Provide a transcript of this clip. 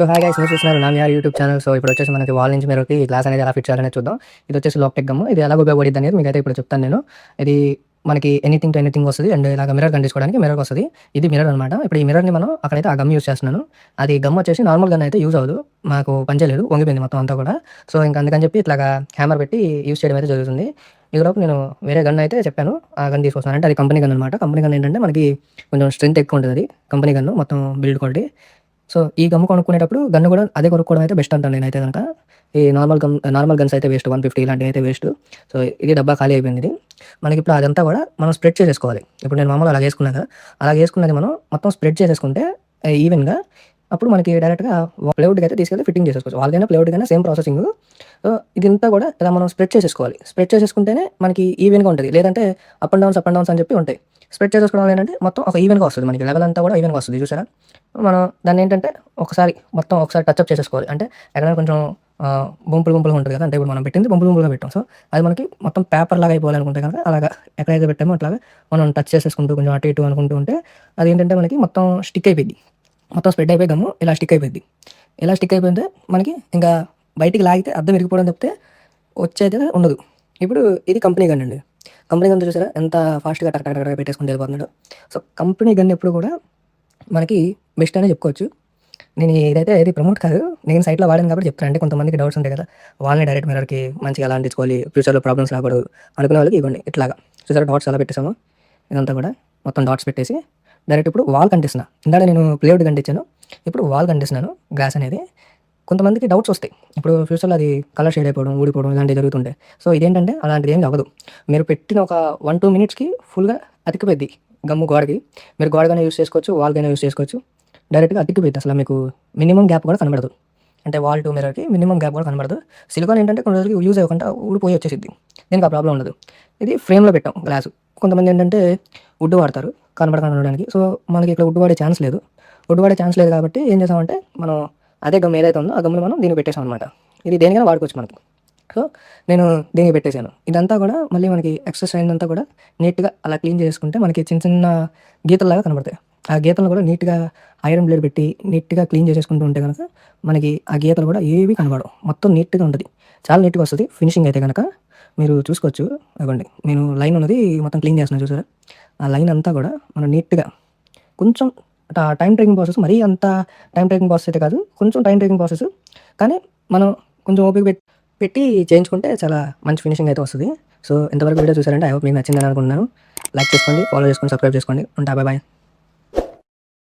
So hi guys మీరు చూస్తున్నారు నా యార్ యూట్యూబ్ ఛానల్ సో ఇప్పుడు వచ్చేసి మనకి వాల్ నుంచి మీరుకి గ్లాస్ అనేది ఎలా ఫిట్ చేయాలనే చూద్దాం. ఇది వచ్చేసి లాక్ టెక్ గమ్ ఇది ఎలా ఉపయోగపడింది అనేది మీకు అయితే ఇప్పుడు చెప్తాను నేను. ఇది మనకి ఎనీథింగ్ టు ఎనీథింగ్ వస్తుంది. అండ్ ఇలాగ మిర్రర్ కండించుకోవడానికి మిర్రర్ వస్తుంది. ఇది మిర్రర్ అనమాట ఇప్పుడు ఈ మిర్రర్ని మనం అక్కడైతే ఆ గమ్ యూస్ చేస్తున్నాను. అది గమ్ వచ్చేసి నార్మల్ గన్ అయితే యూజ్ అవ్వదు. మాకు పనిచేయలేదు. వంగిపోయింది మొత్తం అంతా కూడా. సో ఇంకా అందుకని చెప్పి ఇట్లాగా హ్యామర్ పెట్టి యూస్ చేయడం అయితే జరుగుతుంది. ఈలోపు నేను వేరే గన్ అయితే చెప్పాను. ఆ గన్ తీసుకొస్తాను అంటే అది కంపెనీ గన్ అనమాట కంపెనీ గన్ ఏంటంటే మనకి కొంచెం స్ట్రెంత్ ఎక్కువ ఉంటుంది అది. కంపెనీ గన్ను మొత్తం బిల్డ్ క్వాలిటీ సో ఈ గమ్ కొనుక్కునేటప్పుడు గన్ను కూడా అదే కొనుక్కోవడం అయితే బెస్ట్ అంటాను నేనైతే కనుక ఈ నార్మల్ గమ్ నార్మల్ గన్స్ అయితే వేస్ట్ వన్ ఫిఫ్టీ ఇలాంటివి అయితే వేస్ట్ సో ఇది డబ్బా ఖాళీ అయిపోయింది ఇది. మనకి ఇప్పుడు అదంతా కూడా మనం స్ప్రెడ్ చేసేసుకోవాలి. ఇప్పుడు నేను మామూలు అలా వేసుకున్నా కదా. అలా వేసుకున్నది మనం మొత్తం స్ప్రెడ్ చేసేసుకుంటే ఈవెన్గా అప్పుడు మనకి డైరెక్ట్గా ప్లేవుడ్కి అయితే తీసుకెళ్ళి ఫిట్టింగ్ చేసేసుకోవచ్చు. వాళ్ళకైనా ప్లేవుడ్ కైనా సేమ్ ప్రాసెసింగ్ సో ఇదంతా కూడా ఇలా మనం స్ప్రెడ్ చేసేసుకోవాలి. స్ప్రెడ్ చేసేసుకుంటేనే మనకి ఈవెన్గా ఉంటుంది. లేదంటే up and downs up and downs అని చెప్పి ఉంటాయి. స్ప్రెడ్ చేసుకోవడం ఏంటంటే మొత్తం ఒక ఈవెన్గా వస్తుంది మనకి. లెవెల్ అంతా కూడా ఈవెన్గా వస్తుంది. చూసారా? మనం దాన్ని ఏంటంటే ఒకసారి మొత్తం ఒకసారి టచ్అప్ చేసేసుకోవాలి. అంటే ఎక్కడైనా కొంచెం బొంపులు బొంపులు ఉంటుంది కదా అంటే ఇప్పుడు మనం పెట్టింది బొంపులు బొంపులుగా పెట్టాం. సో అది మనకి మొత్తం పేపర్ లాగా అయిపోవాలనుకుంటే కనుక అలాగా ఎక్కడైతే పెట్టామో అట్లాగా మనం టచ్ చేసేసుకుంటూ కొంచెం అటు ఇటు అనుకుంటూ ఉంటే అది ఏంటంటే మనకి మొత్తం స్టిక్ అయిపోయింది. మొత్తం స్ప్రెడ్ అయిపోయి గమ్ము ఇలా స్టిక్ అయిపోయింది ఇలా స్టిక్ అయిపోయింటే మనకి ఇంకా బయటికి లాగితే అర్థం ఇరిగిపోవడం తప్పితే వచ్చేది ఉండదు. ఇప్పుడు ఇది కంపెనీ గన్ అండి. కంపెనీ గన్ చూసారా? ఎంత ఫాస్ట్గా టక్ టక్ పెట్టేసుకుని వెళ్ళిపోతున్నాడు సో కంపెనీ గన్ ఎప్పుడు కూడా మనకి బెస్ట్ అనే చెప్పుకోవచ్చు. నేను ఇదైతే ఏది ప్రమోట్ కాదు నేను సైట్లో వాడాను కాబట్టి చెప్తాను అంటే కొంతమందికి డౌట్స్ ఉంటాయి కదా. వాళ్ళని డైరెక్ట్ మిర్రర్కి మంచిగా ఎలా అంటించుకోవాలి ఫ్యూచర్లో ప్రాబ్లమ్స్ రాకూడదు అనుకునే వాళ్ళకి ఇవ్వండి. ఇట్లాగా. చూసారా? డాట్స్ ఎలా పెట్టేసాము ఇదంతా కూడా మొత్తం డాట్స్ పెట్టేసి డైరెక్ట్ ఇప్పుడు వాల్ కంటిస్తున్నా ఇందాక నేను ప్లేవుడ్ కంటించాను ఇప్పుడు వాల్ కంటిస్తున్నాను గ్లాస్ అనేది కొంతమందికి డౌట్స్ వస్తాయి. ఇప్పుడు ఫ్యూచర్లో అది కలర్ షేడ్ అయిపోవడం ఊడిపోవడం ఇలాంటివి జరుగుతుంటాయి. సో ఇదేంటంటే అలాంటిది ఏం అవ్వదు మీరు పెట్టిన ఒక వన్ టూ మినిట్స్కి ఫుల్గా అతికిపోద్ది గమ్ము గోడకి. మీరు గోడగానే యూస్ చేసుకోవచ్చు వాల్గానే యూస్ చేసుకోవచ్చు. డైరెక్ట్గా అతికిపోద్ది అసలు మీకు మినిమం గ్యాప్ కూడా కనబడదు. అంటే వాల్ టు మిర్రర్కి మినిమం గ్యాప్ కూడా కనబడదు. సిలికాన్ ఏంటంటే కొన్ని రోజులకి యూజ్ అవ్వకుండా ఊడిపోయి వచ్చేసింది దీనికి ఆ ప్రాబ్లం ఉండదు. ఇది ఫ్రేమ్లో పెట్టాం గ్లాసు కొంతమంది ఏంటంటే వుడ్ వాడతారు కనబడకుండా ఉండడానికి సో మనకి ఇక్కడ వుడ్ వాడే ఛాన్స్ లేదు. వుడ్ వాడే ఛాన్స్ లేదు కాబట్టి ఏం చేసామంటే మనం అదే గమ్ ఏదైతే ఉందో ఆ గమ్ని మనం దీనికి పెట్టేసాం అనమాట ఇది దేనికైనా వాడుకోవచ్చు మనకి. సో నేను దీనికి పెట్టేశాను. ఇదంతా కూడా మళ్ళీ మనకి ఎక్సర్సైజ్ అంతా కూడా నీట్గా అలా క్లీన్ చేసుకుంటే మనకి చిన్న చిన్న గీతల్లాగా కనబడతాయి. ఆ గీతలను కూడా నీట్గా ఐరన్ బ్లేడ్ పెట్టి నీట్గా క్లీన్ చేసేసుకుంటూ ఉంటే కనుక మనకి ఆ గీతలు కూడా ఏవి కనబడవు. మొత్తం నీట్గా ఉంటుంది. చాలా నీట్గా వస్తుంది. ఫినిషింగ్ అయితే కనుక మీరు చూసుకోవచ్చు. ఇవ్వండి నేను లైన్ ఉన్నది మొత్తం క్లీన్ చేస్తున్నాను చూసారా? ఆ లైన్ అంతా కూడా మనం నీట్గా కొంచెం టైం టేకింగ్ ప్రాసెస్ మరీ అంత టైం టేకింగ్ ప్రాసెస్ అయితే కాదు. కొంచెం టైం టేకింగ్ ప్రాసెస్. కానీ మనం కొంచెం ఓపిక పెట్టి పెట్టి చేయించుకుంటే చాలా మంచి ఫినిషింగ్ అయితే వస్తుంది. సో ఇంతవరకు వీడియో చూసారంటే ఐ హోప్ మీకు నచ్చిందని అనుకుంటున్నాను. లైక్ చేసుకోండి ఫాలో చేసుకోండి సబ్స్క్రైబ్ చేసుకోండి. ఉంటా బాయ్ బాయ్